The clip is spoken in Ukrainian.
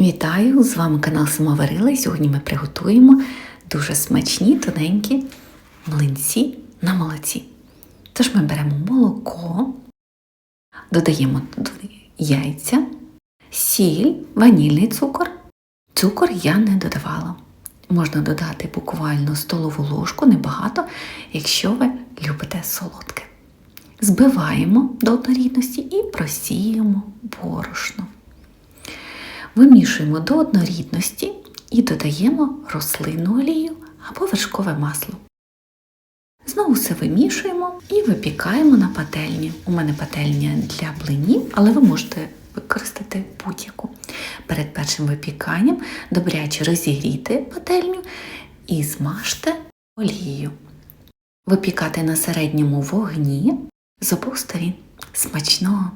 Вітаю! З вами канал Самоварила. І Сьогодні ми приготуємо дуже смачні тоненькі млинці на молоці. Тож ми беремо молоко, додаємо туди яйця, сіль, ванільний цукор. Цукор я не додавала. Можна додати буквально столову ложку, небагато, якщо ви любите солодке. Збиваємо до однорідності і просіємо борошно. Вимішуємо до однорідності і додаємо рослинну олію або вершкове масло. Знову все вимішуємо і випікаємо на пательні. У мене пательня для блинів, але ви можете використати будь-яку. Перед першим випіканням добряче розігрійте пательню і змажте олією. Випікати на середньому вогні з обох сторін. Смачного!